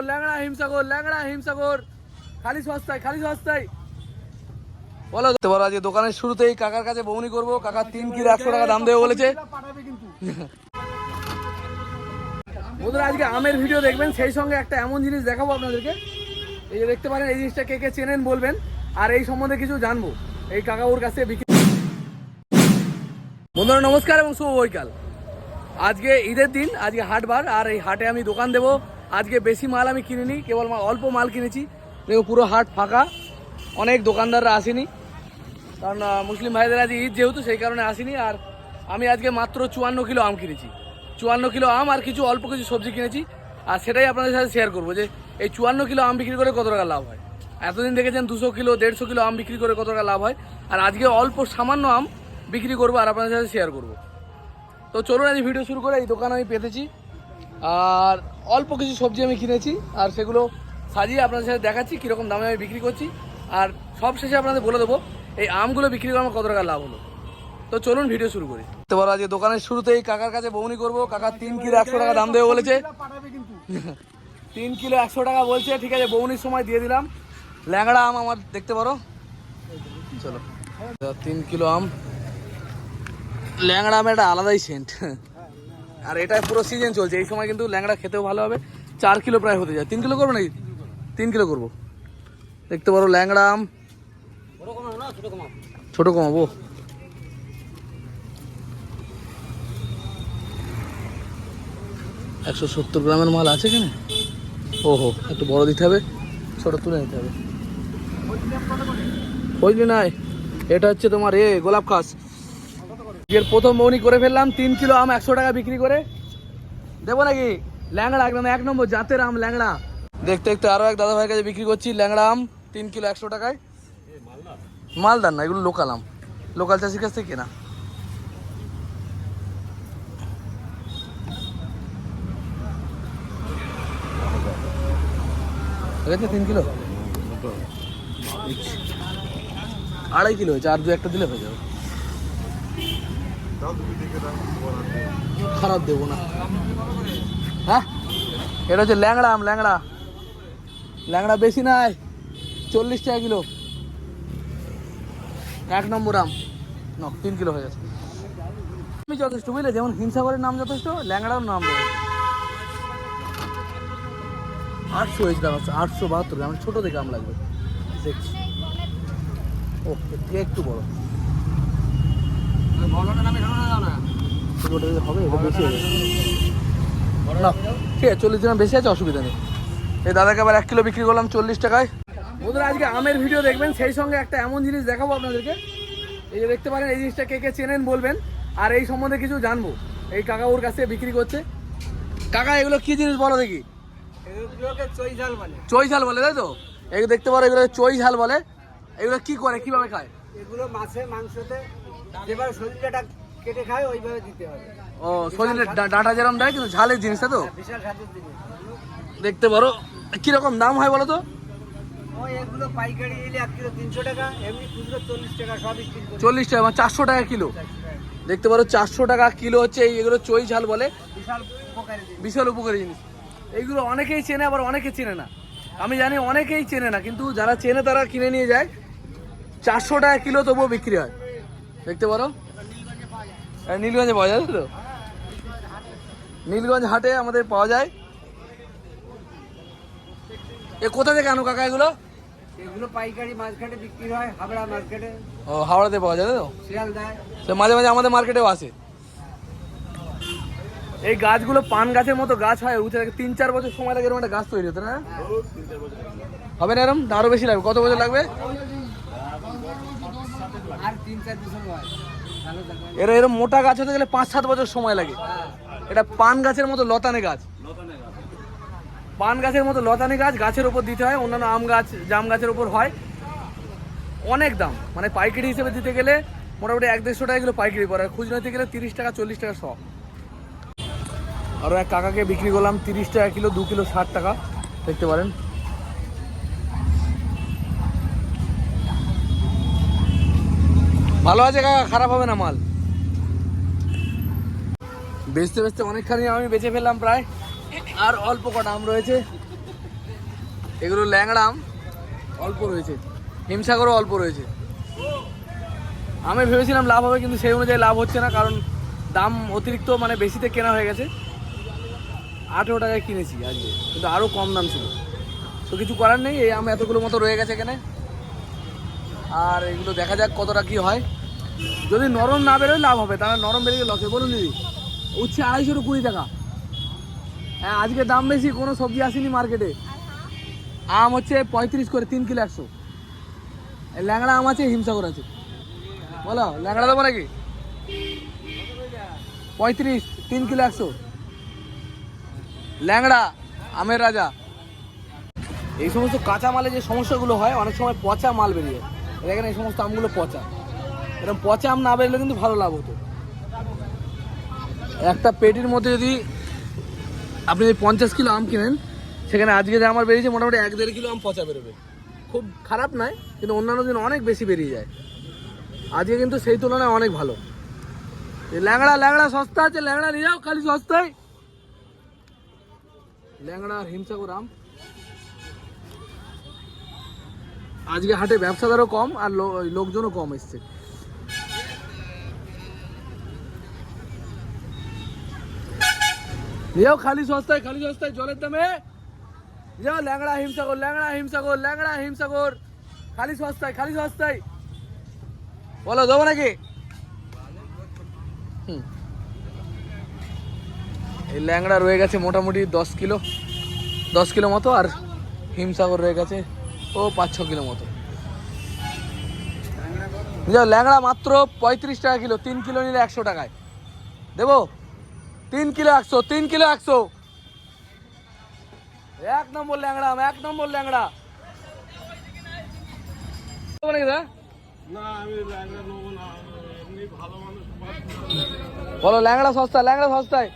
হিমসাগর ল্যাংড়া হিমসাগর ল্যাংড়া, হিমসাগর। খালি সস্তায় খালি সস্তায়। দোকানের শুরুতেই কাকার কাছে বৌনি করব। তিন একশো টাকা দাম দেবে বলেছে। আজকে আমের ভিডিও দেখবেন। সেই সঙ্গে একটা এমন জিনিস দেখাবো আপনাদেরকে। এই যে দেখতে পারেন, এই জিনিসটা কে কে চেনেন বলবেন। আর এই সম্বন্ধে কিছু জানব। এই কাকা ওর কাছে বিক্রি বন্ধুরা, নমস্কার এবং শুভ বৈকাল। আজকে ঈদের দিন, আজকে হাটবার। আর এই হাটে আমি দোকান দেব। আজকে বেশি মাল আমি কিনিনি, কেবল অল্প মাল কিনেছি। দেখো পুরো হাট ফাঁকা, অনেক দোকানদাররা আসেনি। কারণ মুসলিম ভাইদের আজ ঈদ যেহেতু, সেই কারণে আসেনি। আর আমি আজকে মাত্র চুয়ান্ন কিলো আম কিনেছি। চুয়ান্ন কিলো আম আর কিছু অল্প কিছু সবজি কিনেছি। আর সেটাই আপনাদের সাথে শেয়ার করব যে, এই চুয়ান্ন কিলো আম বিক্রি করে কত টাকা লাভ হয়? এতদিন দেখেছেন দুশো কিলো, দেড়শো কিলো আম বিক্রি করে কত টাকা লাভ হয়? আর আজকে অল্প সামান্য আম বিক্রি করব আর আপনাদের সাথে শেয়ার করব। তো চলুন, আজ ভিডিও শুরু করে এই দোকান আমি পেতেছি। আর অল্প কিছু সবজি আমি কিনেছি, আর সেগুলো সাজিয়ে আপনাদের সাথে দেখাচ্ছি কীরকম দামে আমি বিক্রি করছি। আর সব শেষে আপনাদের বলে দেবো, এই আমগুলো বিক্রি করে আমার কত টাকা লাভ হলো। তো চলুন ভিডিও শুরু করি। তো বড় আজকে দোকানের শুরুতেই কাকার কাছে বৌনি করব। কাকা তিন কিলো একশো টাকা দাম দেবে বলেছে। তিন কিলো একশো টাকা বলছে, ঠিক আছে, বৌনির সময় দিয়ে দিলাম। ল্যাংড়া আম আমার, দেখতে পারো। চলো। তিন কিলো আম। ল্যাংড়া আমের একটা আলাদাই সেন্ট আর এটা পুরো সিজন চলছে। এই সময় কিন্তু ল্যাংড়া খেতেও ভালো হবে। চার কিলো প্রায় হতে যায়। তিন কিলো করব নাকি? তিন কিলো করব। দেখতে পারো ল্যাংড়া আম। ছোট কমাবো একশো সত্তর গ্রামের মাল আছে কেন ওহো, একটু বড় দিতে হবে। ছোট তুলে নিতে হবে। বুঝলি নাই। এটা হচ্ছে তোমার এ গোলাপ খাস এর প্রথম মৌনি করে ফেললাম, তিন কিলো আম একশো টাকা বিক্রি করে। দেবো নাকি? ল্যাংড়া একদম, এক নম্বর জাতের আম, ল্যাংড়া। দেখতে দেখতে আরও এক দাদা ভাইয়ের কাছে বিক্রি করছি, ল্যাংড়া আম, তিন কিলো একশো টাকায়। মালদার না, এগুলো লোকাল আম। লোকাল চাষির কাছ থেকে কেনা। তিন কিলো? আড়াই কিলো হয়েছে, আর দু একটা দিলে হয়ে যাবে। খারাপ দেবো না। হ্যাঁ? এটা হচ্ছে ল্যাংড়া আম, ল্যাংড়া। ল্যাংড়া বেশি নাই, চল্লিশ টাকা কিলো। এক নম্বর আম। ন, তিন কিলো হয়ে গেছে। আমি যথেষ্ট, বুঝলে? যেমন হিংসাগরের নাম যথেষ্ট ল্যাংড়ার নাম দেবো আটশো হয়েছিল আমার আটশো বাহাত্তর আমার ছোটো দেখে আম লাগবে। দেখছি। ও একটু বড়। হবে এটা বেশি হবে না। ঠিক আছে চল্লিশ গ্রাম বেশি আছে অসুবিধা নেই। এই দাদাকে আবার এক কিলো বিক্রি করলাম চল্লিশ টাকায়। বন্ধুরা আজকে আমের ভিডিও দেখবেন সেই সঙ্গে একটা এমন জিনিস দেখাবো আপনাদেরকে। এই যে দেখতে পারেন এই জিনিসটা কে কে চেনেন বলবেন। আর এই সম্বন্ধে কিছু জানব। এই কাকা ওর কাছে বিক্রি করছে। কাকা এগুলো কি জিনিস বলো দেখি? চই ঝাল বলে। তাই তো? এগুলো দেখতে পারো এগুলো চই ঝাল বলে। এগুলো কি করে কীভাবে খায়? এগুলো মাছে মাংসতে যেভাবে কেটে খায় ওইভাবে দিতে হবে। ও সজনের ডাঁটা যেরকম দেয় কিন্তু ঝালের জিনিস তো? বিশাল স্বাদের জিনিস। দেখতে পারো কীরকম দাম হয় বলো তো? এগুলো পাইকারি নিলে এক কিলো তিনশো টাকা এমনি খুচরো চল্লিশ টাকা সব চল্লিশ টাকা মানে চারশো টাকা কিলো। দেখতে পারো চারশো টাকা কিলো হচ্ছে এই এগুলো চই ঝাল বলে। বিশাল উপকারী বিশাল উপকারী জিনিস। এইগুলো অনেকেই চেনে আবার অনেকে চেনে না। আমি জানি অনেকেই চেনে না কিন্তু যারা চেনে তারা কিনে নিয়ে যায়। চারশো টাকা কিলো তবুও বিক্রি হয়। দেখতে পারো? হ্যাঁ, নীলগঞ্জে পাওয়া যায় তো? নীলগঞ্জ হাটে আমাদের পাওয়া যায়। এ কোথা থেকে আনো কাকা এগুলো? এগুলো পাইকারি মার্কেটে বিক্রি হয় হাবড়া মার্কেটে। ও হাওড়াতে পাওয়া যায় তো? মাঝে মাঝে আমাদের মার্কেটেও আসে। এই গাছগুলো পান গাছের মতো গাছ হয় উঠে তিন চার বছর সময় লাগে এরকম একটা গাছ তৈরি হতে না? হবে না এরকম? না আরও বেশি লাগবে। কত বছর লাগবে আর তিন চার বছর হয় ভালো থাকে এর এরকম মোটা গাছ হতে গেলে পাঁচ সাত বছর সময় লাগে। এটা পান গাছের মতো লতানে গাছ। পান গাছের মতো লতানে গাছ গাছের উপর দিতে হয় অন্যান্য আম গাছ জাম গাছের উপর হয়। অনেক দাম। মানে পাইকারি হিসেবে দিতে গেলে মোটামুটি এক দেড়শো টাকা এগুলো পাইকারি করে আর খুচরো নিতে গেলে তিরিশ টাকা চল্লিশ টাকা শ। আরও এক কাকাকে বিক্রি করলাম তিরিশ টাকা কিলো দু কিলো ষাট টাকা। দেখতে পারেন। ভালো আছে কাকা, খারাপ হবে না মাল। বেচতে বেচতে অনেকখানি আমি বেঁচে ফেললাম প্রায়। আর অল্প কটা আম রয়েছে। এগুলো ল্যাংড়া আম, অল্প রয়েছে। হিমসাগরও অল্প রয়েছে। আমি ভেবেছিলাম লাভ হবে, কিন্তু সেই অনুযায়ী লাভ হচ্ছে না, কারণ দাম অতিরিক্ত মানে বেশিতে কেনা হয়ে গেছে। আঠেরো টাকায় কিনেছি আজকে, কিন্তু আরও কম দাম ছিল। তো কিছু করার নেই, এই আম এতগুলো মতো রয়ে গেছে এখানে। আর এগুলো দেখা যাক কতটা কি হয়। যদি নরম না বেরোয়, লাভ হবে। তাহলে নরম বেরিয়ে লসে বলুন দিদি, উচ্ছে আড়াইশো কুড়ি টাকা। হ্যাঁ আজকে দাম বেশি, কোনো সবজি আসেনি মার্কেটে। আম হচ্ছে পঁয়ত্রিশ করে তিন কিলো একশো। ল্যাংড়া আম আছে, হিমসাগর আছে। বলো, ল্যাংড়া দেবো নাকি? পঁয়ত্রিশ, তিন কিলো একশো। ল্যাংড়া, আমের রাজা। এই সমস্ত কাঁচা মালে যে সমস্যাগুলো হয়, অনেক সময় পচা মাল বেরিয়ে দেখেন এই সমস্ত আমগুলো পচা। এরকম পচা আম না বেরলে কিন্তু ভালো লাভ হতো। একটা পেটির মধ্যে যদি আপনি যদি পঞ্চাশ কিলো আম কিনেন, সেখানে আজকে যে আমার বেরিয়েছে মোটামুটি এক দেড় কিলো আম পচা বেরোবে। খুব খারাপ নয়, কিন্তু অন্যান্য দিন অনেক বেশি বেরিয়ে যায়। আজকে কিন্তু সেই তুলনায় অনেক ভালো। ল্যাংড়া ল্যাংড়া সস্তা আছে, ল্যাংড়া নিয়ে যাও, খালি সস্তায়। ল্যাংড়া আর হিমসাগর আম। আজকে হাটে ব্যবসাদারও কম আর লোকজনও কম এসছে। নিয়েও খালি সস্তায় খালি সস্তায় জলের দামে? যাও ল্যাংড়া হিমসাগর ল্যাংড়া হিমসাগর ল্যাংড়া হিমসাগর। খালি সস্তায় খালি সস্তায়। বলো, দেবো নাকি। এই ল্যাংড়া রয়ে গেছে মোটামুটি দশ কিলো দশ কিলো মতো আর হিমসাগর রয়ে গেছে। ও পাঁচ ছ কিলো মতো। ল্যাংড়া মাত্র পঁয়ত্রিশ টাকা কিলো তিন কিলো নিলে একশো টাকায়। দেবো? তিন কিলো একশো তিন কিলো একশো। এক নম্বর ল্যাংড়া এক নম্বর ল্যাংড়া? বলো ল্যাংড়া সস্তা ল্যাংড়া সস্তায়।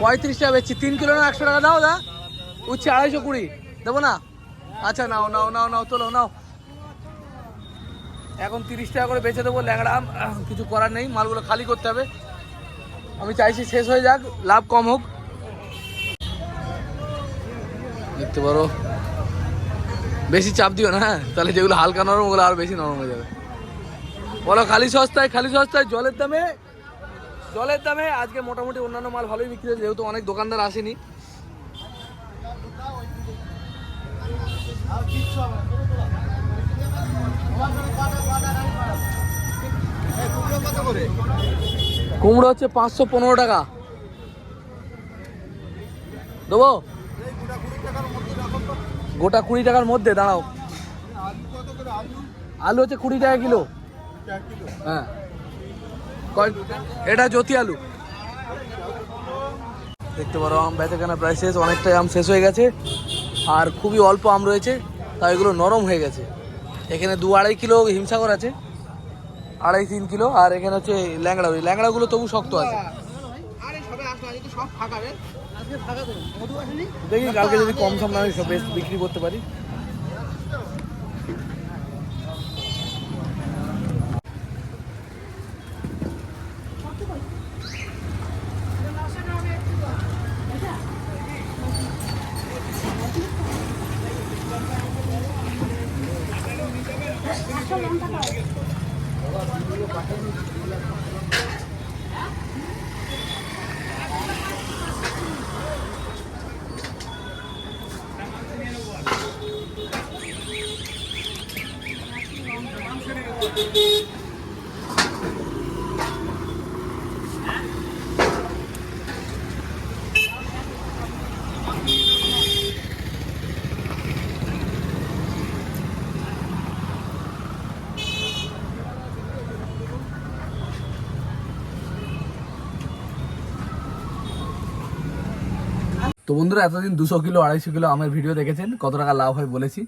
পঁয়ত্রিশ টাকা বেচছি তিন কিলো না একশো টাকা দাও দা উচ্ছে আড়াইশো কুড়ি। দেবো না? আচ্ছা নাও নাও নাও নাও, তোলো, নাও। এখন তিরিশ টাকা করে বেচে দেবো ল্যাংড়া। কিছু করার নেই, মালগুলো খালি করতে হবে। আমি চাইছি শেষ হয়ে যাক, লাভ কম হোক। দেখতে পারো। বেশি চাপ দিও না হ্যাঁ? তাহলে যেগুলো হালকা নরম, ওগুলো আরও বেশি নরম হয়ে যাবে। বলো, খালি সস্তায় খালি সস্তায়, জলের দামে? জলের দামে আজকে মোটামুটি অন্যান্য মাল ভালোই বিক্রি হয়েছে, যেহেতু অনেক দোকানদার আসেনি। কুমড়ো হচ্ছে পাঁচশো পনেরো টাকা। দেবো? গোটা কুড়ি টাকার মধ্যে, দাঁড়াও। আলু হচ্ছে কুড়ি টাকা কিলো। হ্যাঁ। এটা জ্যোতি আলু। দেখতে পারো, আম বেচাকেনা প্রায় শেষ, অনেকটাই আম শেষ হয়ে গেছে। আর খুবই অল্প আম রয়েছে তাই এগুলো নরম হয়ে গেছে। এখানে দু আড়াই কিলো হিমসাগর আছে আড়াই তিন কিলো আর এখানে হচ্ছে ল্যাংড়া ওই ল্যাংড়াগুলো তবু শক্ত আছে। দেখি কালকে যদি কম সম দামে সব বেশ বিক্রি করতে পারি। তো বন্ধুরা, এতদিন দুশো কিলো, আড়াইশো কিলো আমের ভিডিও দেখেছেন কত টাকা লাভ হয় বলেছি।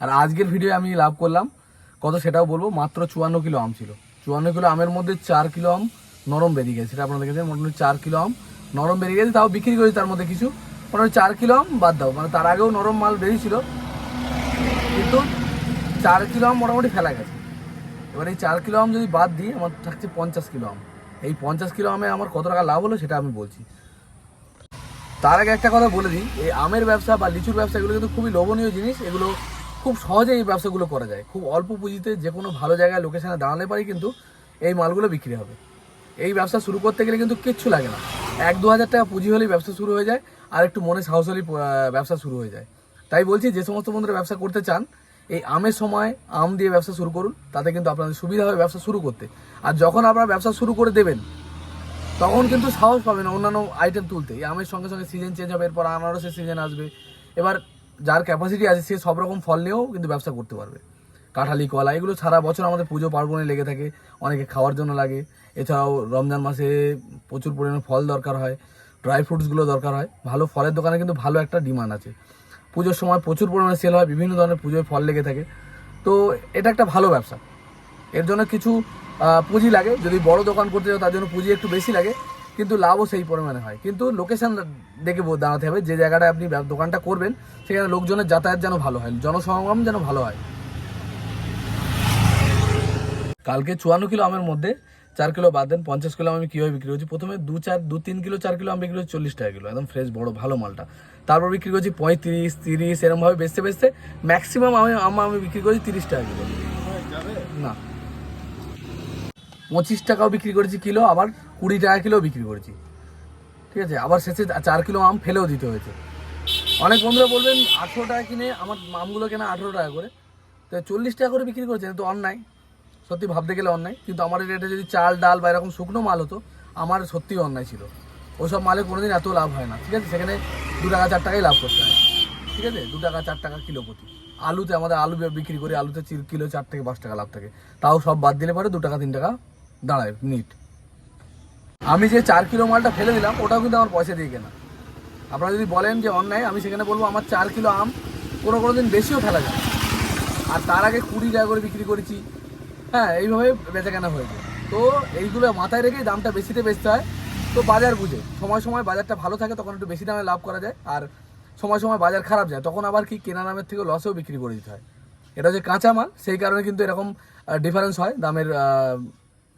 আর আজকের ভিডিও আমি লাভ করলাম কত সেটাও বলব, মাত্র চুয়ান্ন কিলো আম ছিল। চুয়ান্ন কিলো আমের মধ্যে চার কিলো আম নরম বেরিয়ে গেছে। সেটা আপনারা দেখেছেন, মোটামুটি চার কিলো আম নরম বেরিয়ে গেছে, তাও বিক্রি করেছি তার মধ্যে কিছু। মোটামুটি চার কিলো আম বাদ দাও মানে তার আগেও নরম মাল বেরিয়েছিল কিন্তু চার কিলো আম মোটামুটি ফেলা গেছে। এবার এই চার কিলো আম যদি বাদ দিই, আমার থাকছে পঞ্চাশ কিলো আম। এই পঞ্চাশ কিলো আমে আমার কত টাকা লাভ হলো সেটা আমি বলছি। তার আগে একটা কথা বলে দিই, এই আমের ব্যবসা বা লিচুর ব্যবসা এগুলো কিন্তু খুবই লোভনীয় জিনিস। এগুলো খুব সহজে এই ব্যবসাগুলো করা যায়। খুব অল্প পুঁজিতে যে কোনো ভালো জায়গায় লোকেশনে দাঁড়ালে পারি কিন্তু এই মালগুলো বিক্রি হবে। এই ব্যবসা শুরু করতে গেলে কিন্তু কিচ্ছু লাগে না। এক দু হাজার টাকা পুঁজি হলেই ব্যবসা শুরু হয়ে যায়, আর একটু মনে সাহস হলেই ব্যবসা শুরু হয়ে যায়। তাই বলছি, যে সমস্ত বন্ধুরা ব্যবসা করতে চান, এই আমের সময় আম দিয়ে ব্যবসা শুরু করুন, তাতে কিন্তু আপনাদের সুবিধা হবে ব্যবসা শুরু করতে। আর যখন আপনারা ব্যবসা শুরু করে দেবেন, তখন কিন্তু সাহস পাবেন অন্যান্য আইটেম তুলতে। এই আমের সঙ্গে সঙ্গে সিজন চেঞ্জ হবে, এরপর আনারসের সিজন আসবে। এবার যার ক্যাপাসিটি আছে, সে সব রকম ফল নিয়েও কিন্তু ব্যবসা করতে পারবে। কাঁঠালি, কলা, এগুলো সারা বছর আমাদের পুজো পার্বণে লেগে থাকে, অনেকে খাওয়ার জন্য লাগে। এছাড়াও রমজান মাসে প্রচুর পরিমাণে ফল দরকার হয় ড্রাই ফ্রুটসগুলো দরকার হয়। ভালো ফলের দোকানে কিন্তু ভালো একটা ডিমান্ড আছে। পুজোর সময় প্রচুর পরিমাণে সেল হয়, বিভিন্ন ধরনের পুজোয় ফল লেগে থাকে। তো এটা একটা ভালো ব্যবসা। এর জন্য কিছু পুঁজি লাগে। যদি বড় দোকান করতে যাও, তার জন্য পুঁজি একটু বেশি লাগে। কিন্তু লাভও সেই পরিমাণে হয়। কিন্তু লোকেশান দেখে দাঁড়াতে হবে যে জায়গাটায় আপনি দোকানটা করবেন সেখানে লোকজনের যাতায়াত যেন ভালো হয় জনসমাগম যেন ভালো হয়। কালকে চুয়ান্ন কিলো আমের মধ্যে চার কিলো বাদ দেন পঞ্চাশ কিলো আমি কীভাবে বিক্রি করছি? প্রথমে দু চার দু তিন কিলো চার কিলো আমি বিক্রি করছি চল্লিশ টাকা কিলো। একদম ফ্রেশ বড় ভালো মালটা। তারপর বিক্রি করছি পঁয়ত্রিশ তিরিশ এরমভাবে বেচতে বেচতে ম্যাক্সিমাম আমি আম আমি বিক্রি করছি তিরিশ টাকা কিলো। না। পঁচিশ টাকাও বিক্রি করেছি কিলো আবার কুড়ি টাকা কিলো বিক্রি করেছি। ঠিক আছে? আবার শেষে চার কিলো আম ফেলেও দিতে হয়েছে। অনেক বন্ধুরা বলবেন, আঠেরো টাকা কিনে আমার আমগুলো কেনা আঠেরো টাকা করে। তো চল্লিশ টাকা করে বিক্রি করছে তো অন্যায়। সত্যি ভাবতে গেলে অন্যায়। কিন্তু আমার রেটে যদি চাল, ডাল বা এরকম শুকনো মাল হতো, আমার সত্যিই অন্যায় ছিল। ওসব মালে কোনোদিন এত লাভ হয় না, ঠিক আছে? সেখানে দু টাকা, চার টাকাই লাভ করতে হয়। ঠিক আছে? দু টাকা, চার টাকা কিলো প্রতি। আলুতে আমাদের আলু বিক্রি করি, আলুতে কিলো চার থেকে পাঁচ টাকা লাভ থাকে। তাও সব বাদ দিলে পরে দু টাকা, তিন টাকা দাঁড়ায় মিনিট আমি যে চার কিলো মালটা ফেলে দিলাম, ওটাও কিন্তু আমার পয়সা দিয়ে কেনা। আপনারা যদি বলেন যে অন্যায়, আমি সেখানে বলব আমার চার কিলো আম কোনো কোনো দিন বেশিও ফেলা যায়। আর তার আগে কুড়ি টাকা করে বিক্রি করেছি। হ্যাঁ এইভাবে বেচা কেনা হয়েছে তো এইগুলো মাথায় রেখেই দামটা বেশিতে বেচতে হয়। তো বাজার বুঝে। সময় সময় বাজারটা ভালো থাকে, তখন একটু বেশি দামে লাভ করা যায়। আর সময় সময় বাজার খারাপ যায়, তখন আবার কি কেনা দামের থেকে লসেও বিক্রি করে দিতে হয়। এটা হচ্ছে কাঁচা মাল সেই কারণে কিন্তু এরকম ডিফারেন্স হয় দামের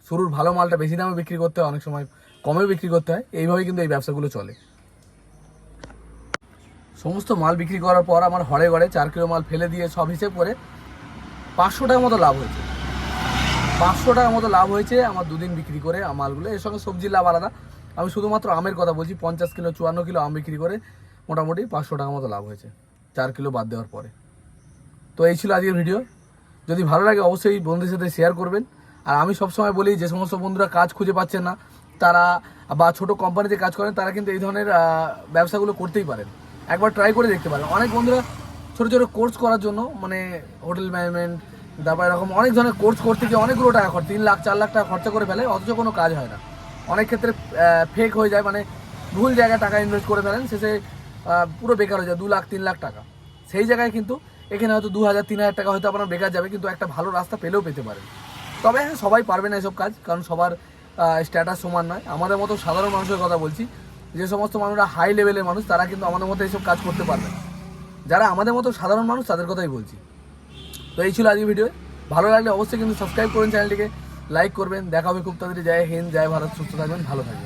শুরুর ভালো মালটা বেশি দামে বিক্রি করতে হয়, অনেক সময় কমে বিক্রি করতে হয়। এইভাবেই কিন্তু এই ব্যবসাগুলো চলে। সমস্ত মাল বিক্রি করার পর আমার হরে ঘরে চার কিলো মাল ফেলে দিয়ে সব হিসেব করে পাঁচশো টাকার মতো লাভ হয়েছে। পাঁচশো টাকার মতো লাভ হয়েছে আমার দুদিন বিক্রি করে মালগুলো। এর সঙ্গে সবজির লাভ আলাদা। আমি শুধুমাত্র আমের কথা বলছি, পঞ্চাশ কিলো, চুয়ান্ন কিলো আম বিক্রি করে মোটামুটি পাঁচশো টাকার মতো লাভ হয়েছে, চার কিলো বাদ দেওয়ার পরে। তো এই ছিল আজকের ভিডিও। যদি ভালো লাগে অবশ্যই বন্ধুদের সাথে শেয়ার করবেন। আর আমি সবসময় বলি যে সমস্ত বন্ধুরা কাজ খুঁজে পাচ্ছেন না, তারা বা ছোট কোম্পানিতে কাজ করেন, তারা কিন্তু এই ধরনের ব্যবসাগুলো করতেই পারেন। একবার ট্রাই করে দেখতে পারেন। অনেক বন্ধুরা ছোটো ছোটো কোর্স করার জন্য মানে হোটেল ম্যানেজমেন্ট তারপর এরকম অনেক ধরনের কোর্স করতে গিয়ে অনেকগুলো টাকা খরচ, তিন লাখ, চার লাখ টাকা খরচা করে ফেলে, অথচ কোনো কাজ হয় না। অনেক ক্ষেত্রে ফেক হয়ে যায় মানে ভুল জায়গায় টাকা ইনভেস্ট করে ফেলেন, শেষে পুরো বেকার হয়ে যায়, দু লাখ, তিন লাখ টাকা। সেই জায়গায় কিন্তু এখানে হয়তো দু হাজার, তিন হাজার টাকা হয়তো আপনার বেকার যাবে, কিন্তু একটা ভালো রাস্তা পেলেও পেতে পারেন। তবে হ্যাঁ সবাই পারবে না এসব কাজ, কারণ সবার স্ট্যাটাস সমান নয়। আমাদের মতো সাধারণ মানুষের কথা বলছি, যে সমস্ত মানুষরা হাই লেভেলের মানুষ, তারা কিন্তু আমাদের মতো এইসব কাজ করতে পারবে না। যারা আমাদের মতো সাধারণ মানুষ, তাদের কথাই বলছি। তো এই ছিল আজকের ভিডিও ভালো লাগলে অবশ্যই কিন্তু সাবস্ক্রাইব করুন চ্যানেলটিকে লাইক করবেন। দেখা হবে খুব তাড়াতাড়ি। জয় হিন্দ, জয় ভারত। সুস্থ থাকবেন, ভালো থাকবেন।